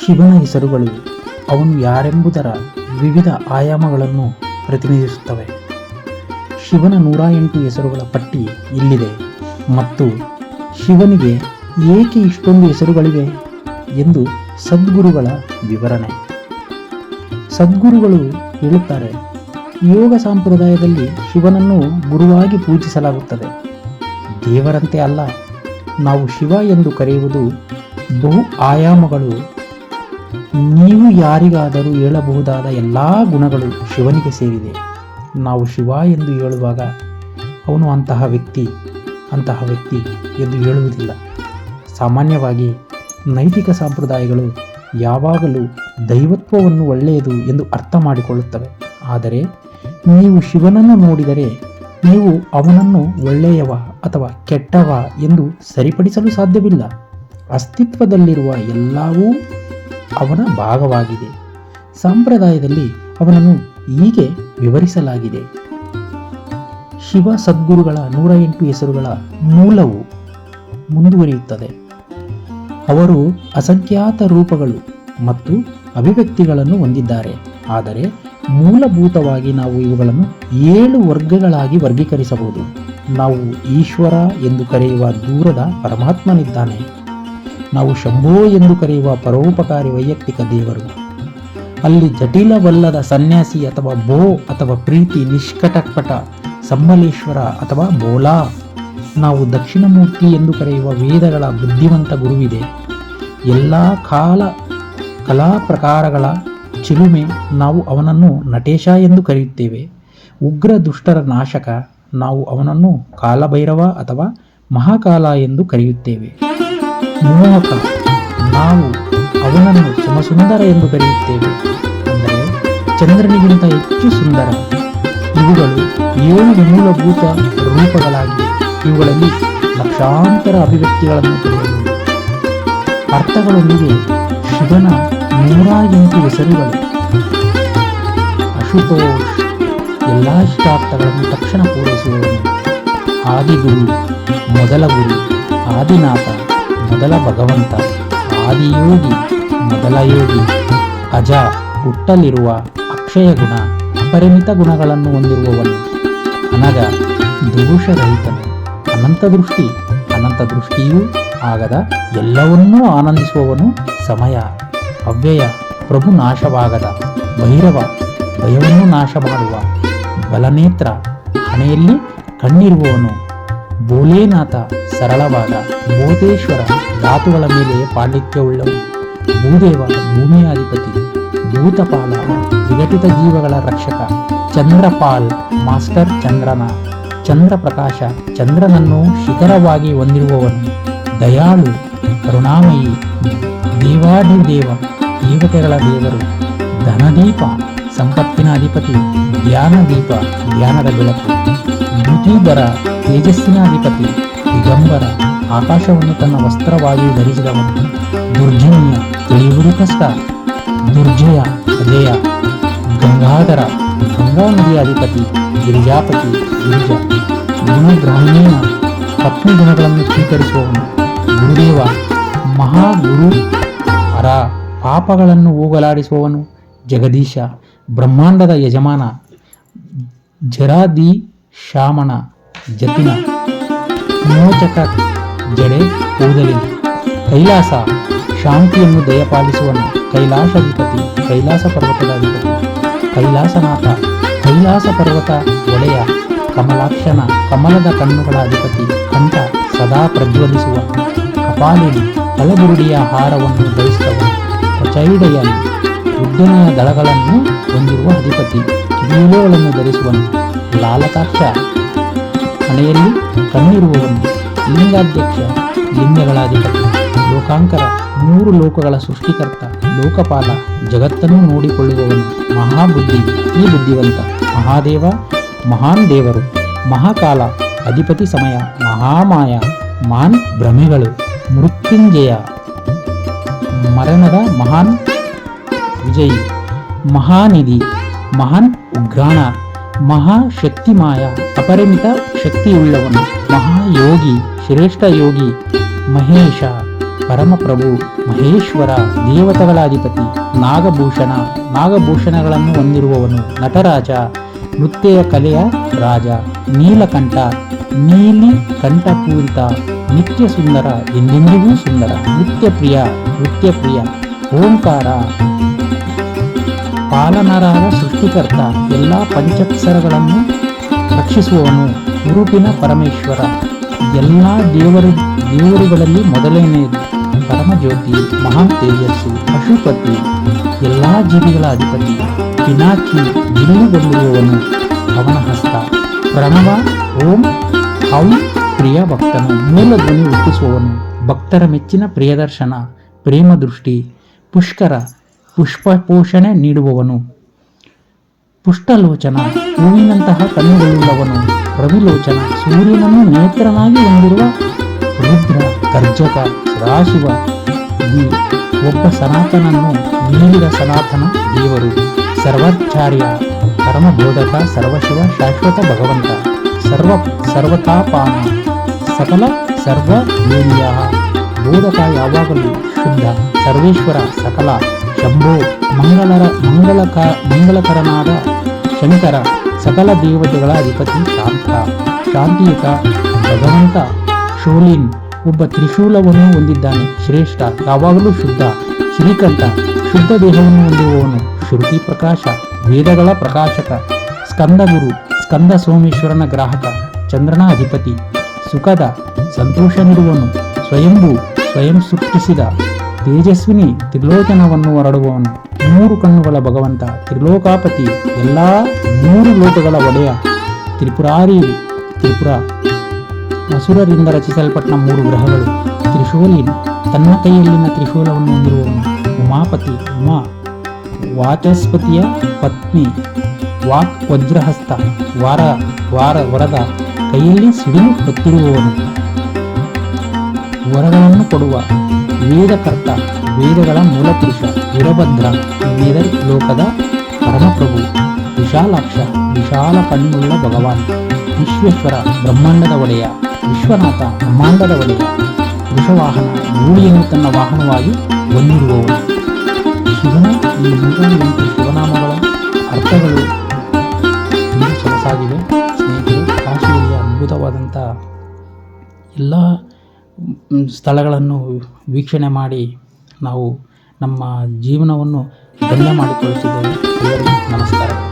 ಶಿವನ ಹೆಸರುಗಳು ಅವನು ಯಾರೆಂಬುದರ ವಿವಿಧ ಆಯಾಮಗಳನ್ನು ಪ್ರತಿನಿಧಿಸುತ್ತವೆ. ಶಿವನ ನೂರ ಎಂಟು ಹೆಸರುಗಳ ಪಟ್ಟಿ ಇಲ್ಲಿದೆ ಮತ್ತು ಶಿವನಿಗೆ ಏಕೆ ಇಷ್ಟೊಂದು ಹೆಸರುಗಳಿವೆ ಎಂದು ಸದ್ಗುರುಗಳ ವಿವರಣೆ. ಸದ್ಗುರುಗಳು ಹೇಳುತ್ತಾರೆ, ಯೋಗ ಸಂಪ್ರದಾಯದಲ್ಲಿ ಶಿವನನ್ನು ಗುರುವಾಗಿ ಪೂಜಿಸಲಾಗುತ್ತದೆ. ದೇವರಂತೆ ಅಲ್ಲ, ನಾವು ಶಿವ ಎಂದು ಕರೆಯುವುದು ಬಹು ಆಯಾಮಗಳು ನೀವು ಯಾರಿಗಾದರೂ ಹೇಳಬಹುದಾದ ಎಲ್ಲ ಗುಣಗಳು ಶಿವನಿಗೆ ಸೇರಿದೆ. ನಾವು ಶಿವ ಎಂದು ಹೇಳುವಾಗ ಅವನು ಅಂತಹ ವ್ಯಕ್ತಿ ಅಂತಹ ವ್ಯಕ್ತಿ ಎಂದು ಹೇಳುವುದಿಲ್ಲ. ಸಾಮಾನ್ಯವಾಗಿ ನೈತಿಕ ಸಂಪ್ರದಾಯಗಳು ಯಾವಾಗಲೂ ದೈವತ್ವವನ್ನು ಒಳ್ಳೆಯದು ಎಂದು ಅರ್ಥ ಮಾಡಿಕೊಳ್ಳುತ್ತವೆ. ಆದರೆ ನೀವು ಶಿವನನ್ನು ನೋಡಿದರೆ ನೀವು ಅವನನ್ನು ಒಳ್ಳೆಯವ ಅಥವಾ ಕೆಟ್ಟವ ಎಂದು ಸರಿಪಡಿಸಲು ಸಾಧ್ಯವಿಲ್ಲ. ಅಸ್ತಿತ್ವದಲ್ಲಿರುವ ಎಲ್ಲವೂ ಅವನ ಭಾಗವಾಗಿದೆ. ಸಂಪ್ರದಾಯದಲ್ಲಿ ಅವನನ್ನು ಹೀಗೆ ವಿವರಿಸಲಾಗಿದೆ. ಶಿವ ಸದ್ಗುರುಗಳ ನೂರ ಎಂಟು ಹೆಸರುಗಳ ಮೂಲವು ಮುಂದುವರಿಯುತ್ತದೆ. ಅವರು ಅಸಂಖ್ಯಾತ ರೂಪಗಳು ಮತ್ತು ಅಭಿವ್ಯಕ್ತಿಗಳನ್ನು ಹೊಂದಿದ್ದಾರೆ. ಆದರೆ ಮೂಲಭೂತವಾಗಿ ನಾವು ಇವುಗಳನ್ನು ಏಳು ವರ್ಗಗಳಾಗಿ ವರ್ಗೀಕರಿಸಬಹುದು. ನಾವು ಈಶ್ವರ ಎಂದು ಕರೆಯುವ ದೂರದ ಪರಮಾತ್ಮನಿದ್ದಾನೆ. ನಾವು ಶಂಭೋ ಎಂದು ಕರೆಯುವ ಪರೋಪಕಾರಿ ವೈಯಕ್ತಿಕ ದೇವರು. ಅಲ್ಲಿ ಜಟಿಲವಲ್ಲದ ಸನ್ಯಾಸಿ ಅಥವಾ ಬೋ ಅಥವಾ ಪ್ರೀತಿ ನಿಷ್ಕಟಪಟ ಸಂಬಲೇಶ್ವರ ಅಥವಾ ಬೋಲಾ ನಾವು ದಕ್ಷಿಣಮೂರ್ತಿ ಎಂದು ಕರೆಯುವ ವೇದಗಳ ಬುದ್ಧಿವಂತ ಗುರುವಿದೆ. ಎಲ್ಲ ಕಾಲ ಕಲಾ ಪ್ರಕಾರಗಳ ಚಿಲುಮೆ ನಾವು ಅವನನ್ನು ನಟೇಶ ಎಂದು ಕರೆಯುತ್ತೇವೆ. ಉಗ್ರ ದುಷ್ಟರ ನಾಶಕ ನಾವು ಅವನನ್ನು ಕಾಲಭೈರವ ಅಥವಾ ಮಹಾಕಾಲ ಎಂದು ಕರೆಯುತ್ತೇವೆ. ಮೋಹಕ ನಾವು ಅವನನ್ನು ಸಮಸುಂದರ ಎಂದು ಕರೆಯುತ್ತೇವೆ. ಅಂದರೆ ಚಂದ್ರನಿಗಿಂತ ಹೆಚ್ಚು ಸುಂದರ. ಇವುಗಳು ಏಳು ಮೂಲಭೂತ ರೂಪಗಳಾಗಿವೆ. ಇವುಗಳಲ್ಲಿ ಲಕ್ಷಾಂತರ ಅಭಿವ್ಯಕ್ತಿಗಳನ್ನು ಪಡೆಯಬಹುದು ಅರ್ಥಗಳೊಂದಿಗೆ ಶಿವನ ನೂರ ಎಂಟು ಹೆಸರುಗಳು. ಅಶುತೋಷ್, ಎಲ್ಲ ಇಷ್ಟಾರ್ಥಗಳನ್ನು ತಕ್ಷಣ ಪೂರೈಸುವವನು. ಆದಿಗುರು, ಮೊದಲ ಗುರು, ಆದಿನಾಥ ಮೊದಲ ಭಗವಂತ, ಆದಿಯೋಗಿ, ಮೊದಲ ಯೋಗಿ, ಅಜ, ಹುಟ್ಟಲಿರುವ ಅಕ್ಷಯ ಗುಣ, ಅಪರಿಮಿತ ಗುಣಗಳನ್ನು ಹೊಂದಿರುವವನು. ಅನಗ ದೋಷರಹಿತನು ಅನಂತ ದೃಷ್ಟಿ, ಅನಂತ ದೃಷ್ಟಿಯೂ ಆಗದ ಎಲ್ಲವನ್ನೂ ಆನಂದಿಸುವವನು ಸಮಯ, ಅವ್ಯಯ, ಪ್ರಭು ನಾಶವಾಗದ ಭೈರವ, ಭಯವನ್ನು ನಾಶ ಮಾಡುವ ಬಲನೇತ್ರ, ಹಣೆಯಲ್ಲಿ ಕಣ್ಣಿರುವವನು ಬೋಲೇನಾಥ ಸರಳವಾದ ಭೂತೇಶ್ವರ ಧಾತುಗಳ ಮೇಲೆ ಪಾಂಡಿತ್ಯವುಳ್ಳವು. ಭೂದೇವ ಭೂಮಿಯ ಅಧಿಪತಿ ಭೂತಪಾಲ, ವಿಘಟಿತ ಜೀವಗಳ ರಕ್ಷಕ, ಚಂದ್ರಪಾಲ್, ಮಾಸ್ಟರ್ ಚಂದ್ರನ, ಚಂದ್ರಪ್ರಕಾಶ ಚಂದ್ರನನ್ನು ಶಿಖರವಾಗಿ ಹೊಂದಿರುವವನು, ದಯಾಳು, ಕರುಣಾಮಯಿ ದೇವಾಧಿದೇವ ದೇವತೆಗಳ ದೇವರು, ಧನದೀಪ, ಸಂಪತ್ತಿನ ಅಧಿಪತಿ, ಜ್ಞಾನದೀಪ, ಜ್ಞಾನದ ಬೆಳಕು ತೇಜಸ್ಸಿನ ಅಧಿಪತಿ, ದಿಗಂಬರ, ಆಕಾಶವನ್ನು ತನ್ನ ವಸ್ತ್ರವಾಗಿ ಧರಿಸಿದವನು ದುರ್ಜನ್ಯ, ತಿಳಿಯುವುದು ಕಷ್ಟ. ದುರ್ಜಯ, ಅಜಯ, ಗಂಗಾಧರ ಗಂಗಾ ನದಿಯ ಅಧಿಪತಿ, ಗಿರಿಜಾಪತಿ, ಗಿರಿಜ ಗುಣಗ್ರಹಣೀಯ ಪತ್ನಿ ಗುಣಗಳನ್ನು ಸ್ವೀಕರಿಸುವವನು ಗುರುದೇವ, ಮಹಾಗುರು ಅರ ಪಾಪಗಳನ್ನು ಹೋಗಲಾಡಿಸುವವನು ಜಗದೀಶ, ಬ್ರಹ್ಮಾಂಡದ ಯಜಮಾನ ಜರಾದಿ ಶಾಮಣ ಜತಿನ ಮೋಚಕ ಜಡೆ ಕೂದಲಿನ ಕೈಲಾಸ ಶಾಂತಿಯನ್ನು ದಯಪಾಲಿಸುವನು. ಕೈಲಾಸಾಧಿಪತಿ ಕೈಲಾಸ ಪರ್ವತದ ಕೈಲಾಸನಾಥ, ಕೈಲಾಸ ಪರ್ವತ ಒಡೆಯ, ಕಮಲಾಕ್ಷನ, ಕಮಲದ ಕಣ್ಣುಗಳ ಅಧಿಪತಿ. ಕಂಠ ಸದಾ ಪ್ರಜ್ವಲಿಸುವ, ಕಪಾಲಿನಿ ಕಲಬುರುಡಿಯ ಹಾರವನ್ನು ಧರಿಸುವ ಕೊಚೈಡೆಯಲ್ಲಿ ಉದ್ದನೆಯ ದಳಗಳನ್ನು ಹೊಂದಿರುವ ಅಧಿಪತಿ. ಕಿವಿಯುಗಳನ್ನು ಧರಿಸುವನು. ಲಾಲತಾಕ್ಷ ಹಣೆಯಲ್ಲಿ ಕಣ್ಣಿರುವವನು ಲಿಂಗಾಧ್ಯಕ್ಷ, ಲಿಂಗಗಳಾಧಿಪತಿ, ಲೋಕಾಂಕರ, ಮೂರು ಲೋಕಗಳ ಸೃಷ್ಟಿಕರ್ತ, ಲೋಕಪಾಲ, ಜಗತ್ತನ್ನು ನೋಡಿಕೊಳ್ಳುವವನು ಮಹಾಬುದ್ಧಿ, ಈ ಬುದ್ಧಿವಂತ ಮಹಾದೇವ, ಮಹಾನ್ ದೇವರು, ಮಹಾಕಾಲ, ಅಧಿಪತಿ ಸಮಯ, ಮಹಾಮಾಯ, ಮಾನ್ ಭ್ರಮೆಗಳು, ಮೃತ್ಯುಂಜಯ, ಮರಣದ ಮಹಾನ್ ವಿಜಯಿ, ಮಹಾನಿಧಿ, ಮಹಾನ್ ಉಗ್ರಾಣ ಮಹಾಶಕ್ತಿಮಾಯ ಅಪರಿಮಿತ ಶಕ್ತಿಯುಳ್ಳವನು. ಮಹಾಯೋಗಿ ಶ್ರೇಷ್ಠ ಯೋಗಿ, ಮಹೇಶ, ಪರಮಪ್ರಭು, ಮಹೇಶ್ವರ, ದೇವತೆಗಳಾಧಿಪತಿ, ನಾಗಭೂಷಣ, ನಾಗಭೂಷಣಗಳನ್ನು ಹೊಂದಿರುವವನು. ನಟರಾಜ ನೃತ್ಯ ಕಲೆಯ ರಾಜ. ನೀಲಕಂಠ, ನೀಲಿ ಕಂಠಪೂರಿತ, ನಿತ್ಯ ಸುಂದರ, ಎಂದೆಂದಿಗೂ ಸುಂದರ. ನೃತ್ಯ ಪ್ರಿಯ ನೃತ್ಯ ಪ್ರಿಯ ಓಂಕಾರ ಪಾಲನರಾದ ಸೃಷ್ಟಿಕರ್ತ ಎಲ್ಲ ಪಂಚಕ್ಷರಗಳನ್ನು ರಕ್ಷಿಸುವವನು ಉರುಪಿನ ಪರಮೇಶ್ವರ. ಎಲ್ಲ ದೇವರು, ದೇವರುಗಳಲ್ಲಿ ಮೊದಲನೆಯದು ಪರಮಜ್ಯೋತಿ ಮಹಾನ್ ತೇಜಸ್ಸು ಪಶುಪತಿ ಎಲ್ಲ ಜೀವಿಗಳ ಅಧಿಪತಿ. ಪಿನಾಕಿ ಗಿರಿಗೊಂಡಿರುವವನು ಅವನ ಹಸ್ತ. ಪ್ರಣವ, ಓಂ, ಹೌ, ಪ್ರಿಯ ಭಕ್ತನು ಮೂಲ ಧ್ವನಿ ಹುಟ್ಟಿಸುವವನು ಭಕ್ತರ ಮೆಚ್ಚಿನ ಪ್ರಿಯದರ್ಶನ, ಪ್ರೇಮ ದೃಷ್ಟಿ, ಪುಷ್ಕರ ಪುಷ್ಪ ಪೋಷಣೆ ನೀಡುವವನು. ಪುಷ್ಟಲೋಚನ, ಹೂವಿನಂತಹ ಕಣ್ಣುಗಳುಳ್ಳವನು. ರವಿಲೋಚನ, ಸೂರ್ಯನನ್ನು ನೇತ್ರನಾಗಿ ಹೊಂದಿರುವ ರುದ್ರ, ಗರ್ಜಕ, ರಾಶಿವ, ಈ ಒಬ್ಬ ಸನಾತನನ್ನು ನೀಡಿದ ಸನಾತನ ದೇವರು. ಸರ್ವಾಚಾರ್ಯ, ಪರಮಬೋಧಕ, ಸರ್ವಶಿವ, ಶಾಶ್ವತ ಭಗವಂತ, ಸರ್ವ, ಸರ್ವತಾಪಾನ, ಸಕಲ ಸರ್ವ ಬೋಧಕ ಯಾವಾಗಲೂ ಶುದ್ಧ, ಸರ್ವೇಶ್ವರ, ಸಕಲ ಶಂಭೋ ಮಂಗಳರ ಮಂಗಳಕ ಮಂಗಳಕರನಾದ ಶಂಕರ ಸಕಲ ದೇವತೆಗಳ ಅಧಿಪತಿ ಶಾಂತ. ಶಾಂತಿಯುತ, ಭಗವಂತ, ಶೋಲಿನ್. ಒಬ್ಬ ತ್ರಿಶೂಲವನ್ನು ಹೊಂದಿದ್ದಾನೆ, ಶ್ರೇಷ್ಠ, ಯಾವಾಗಲೂ ಶುದ್ಧ, ಶ್ರೀಕಂಠ. ಶುದ್ಧ ದೇಹವನ್ನು ಹೊಂದಿರುವವನು ಶ್ರುತಿ ಪ್ರಕಾಶ, ವೇದಗಳ ಪ್ರಕಾಶಕ, ಸ್ಕಂದಗುರು, ಸ್ಕಂದ ಸೋಮೇಶ್ವರನ ಗ್ರಾಹಕ, ಚಂದ್ರನ ಅಧಿಪತಿ. ಸುಖದ, ಸಂತೋಷ ನೀಡುವನು ಸ್ವಯಂಭೂ, ಸ್ವಯಂ ಸೃಷ್ಟಿಸಿದ. ತೇಜಸ್ವಿನಿ ತ್ರಿಲೋಚನವನ್ನು ಹೊರಡುವವನು. ಮೂರು ಕಣ್ಣುಗಳ ಭಗವಂತ, ತ್ರಿಲೋಕಾಪತಿ, ಎಲ್ಲ ಮೂರು ಲೋಕಗಳ ಒಡೆಯ ತ್ರಿಪುರಾರಿ ತ್ರಿಪುರ. ಅಸುರರಿಂದ ರಚಿಸಲ್ಪಟ್ಟ ಮೂರು ಗ್ರಹಗಳು ತ್ರಿಶೂಲಿ ತನ್ನ ಕೈಯಲ್ಲಿನ ತ್ರಿಶೂಲವನ್ನು ಹೊಂದಿರುವವನು. ಉಮಾಪತಿ, ಉಮಾ. ವಾಚಸ್ಪತಿಯ ಪತ್ನಿ, ವಾಕ್ ವಜ್ರಹಸ್ತ, ವಾರ ವಾರ ವರದ, ಕೈಯಲ್ಲಿ ಸಿಡಿಲು ಹೊತ್ತಿರುವವನು. ವರಗಳನ್ನು ಕೊಡುವ ವೇದಕರ್ತ, ವೇದಗಳ ಮೂಲಪುರುಷ ವೀರಭದ್ರ ವೇದ ಲೋಕದ ಪರಮಪ್ರಭು, ವಿಶಾಲಾಕ್ಷ, ವಿಶಾಲ ಕಣ್ಣುಳ್ಳ ಭಗವಾನ್, ವಿಶ್ವೇಶ್ವರ ಬ್ರಹ್ಮಾಂಡದ ಒಡೆಯ, ವಿಶ್ವನಾಥ ಬ್ರಹ್ಮಾಂಡದ ಒಡೆಯ, ವೃಷವಾಹನ ಧೂಳಿಯನ್ನು ತನ್ನ ವಾಹನವಾಗಿ ಹೊಂದಿರುವವನು. ಶಿವನ ಈ ನೂರ ಶಿವನಾಮಗಳ ಅರ್ಥಗಳು ಸೊಗಸಾಗಿವೆ ಸ್ನೇಹಿತರು, ಕಾಶಿಯಲ್ಲಿ ಅದ್ಭುತವಾದಂಥ ಎಲ್ಲ ಸ್ಥಳಗಳನ್ನು ವೀಕ್ಷಣೆ ಮಾಡಿ ನಾವು ನಮ್ಮ ಜೀವನವನ್ನು ಧನ್ಯ ಮಾಡಿಕೊಳ್ಳುತ್ತಿದ್ದೇವೆ. ನಮಸ್ಕಾರ.